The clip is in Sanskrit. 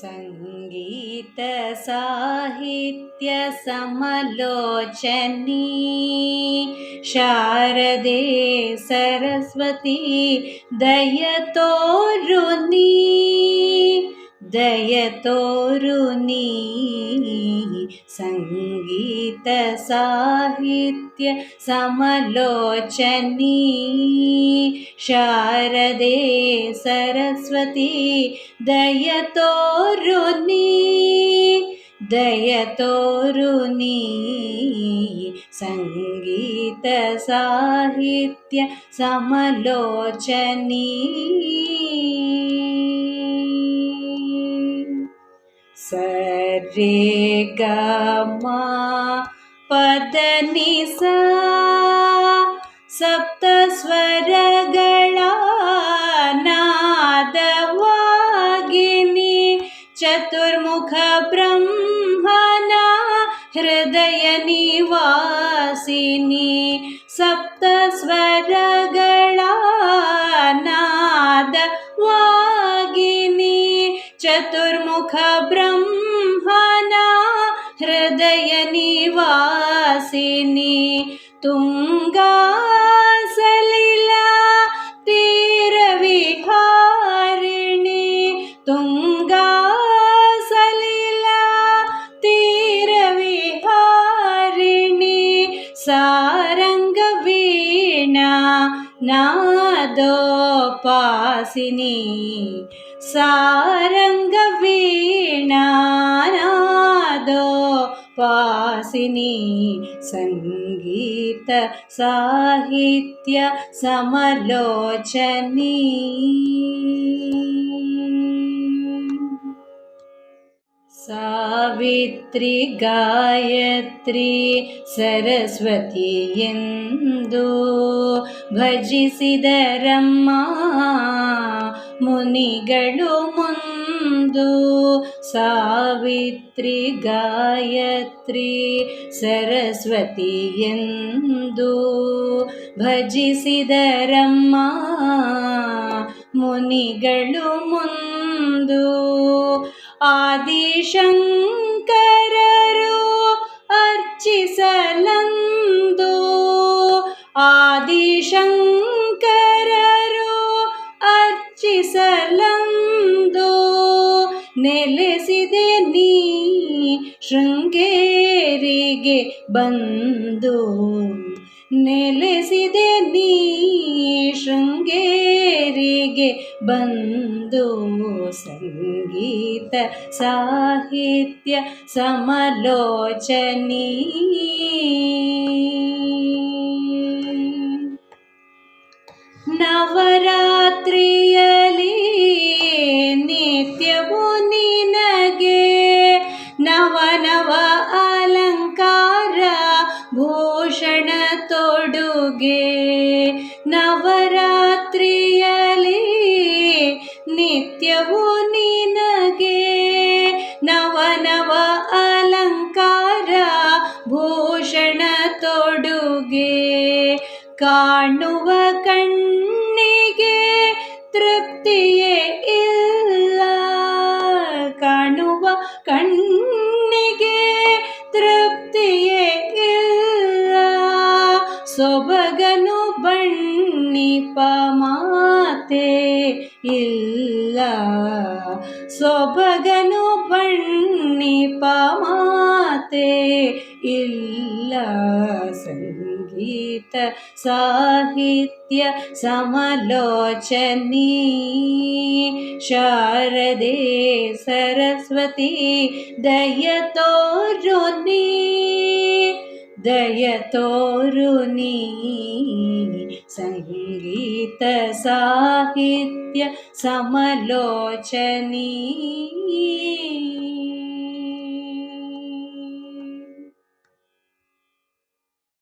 सङ्गीतसाहित्यसमलोचनी शारदे सरस्वती दयतोरुनी दयतोरुनी सङ्गीतसाहित्यसमलोचनी शारदे सरस्वती दयतोरुनी दयतोरुनी सङ्गीतसाहित्यसमलोचनी सरे गमा पदनि सा सप्तस्वरगणा नादवागिनी चतुर्मुखब्रह्मणा हृदयनिवासिनी सप्तस्वरगणा ನಿವಾಸಿನಿ ತುಂಗಾಸಲಿಲ ತೀರ ವಿಹಾರಿಣಿ ತುಂಗಾಸಲಿಲ ತೀರ ವಿಹಾರಿಣಿ ಸಾರಂಗ ವೀಣಾ ನಾದೋಪಾಸಿನಿ ಸಾರಂಗ ವೀಣಾ ನಾದೋ ವಾಸಿನಿ ಸಂಗೀತ ಸಾಹಿತ್ಯ ಸಮಲೋಚನಿ ಸಾವಿತ್ರಿ ಗಾಯತ್ರಿ ಸರಸ್ವತಿ ಎಂದು ಭಜಿಸಿದರಮ್ಮ ಮುನಿಗಳು ಮುಂದು ಸಾವಿತ್ರಿ ಗಾಯತ್ರಿ ಸರಸ್ವತಿ ಎಂದು ಭಜಿಸಿದರಮ್ಮ ಮುನಿಗಳು ಮುಂದು ಆದಿಶಂಕರರು ಅರ್ಚಿಸಲಂದು ನೆಲೆಸಿದೆ ನೀ ಶೃಂಗೇರಿಗೆ ಬಂದು ನೆಲೆಸಿದೆ ನೀ ಶೃಂಗೇರಿಗೆ ಬಂದು ಸಂಗೀತ ಸಾಹಿತ್ಯ ಸಮಲೋಚನಿ ನವರಾತ್ರಿಯಲಿ ನಿತ್ಯವೂ ನಿತ್ಯವೂ ನಿನಗೆ. ನವ ನವ ಅಲಂಕಾರ ಭೂಷಣ ತೊಡುಗೆ. ಕಾಣುವ ಕಣ್ಣಿಗೆ ತೃಪ್ತಿಯೇ ಇಲ್ಲ. ಕಾಣುವ ಕಣ್ಣಿಗೆ ಸೊಬಗನು ಬಣ್ಣಿಪ ಮಾತೆ ಇಲ್ಲ ಸೊಬಗನು ಬಣ್ಣಿಪ ಮಾತೆ ಇಲ್ಲ ಸಂಗೀತ ಸಾಹಿತ್ಯ ಸಮಲೋಚನಿ ಶಾರದೆ ಸರಸ್ವತಿ ದಯತೋರುನಿ ದಯತೋರುನಿ दयतोरुनी सहितसाहित्य समलोचनी।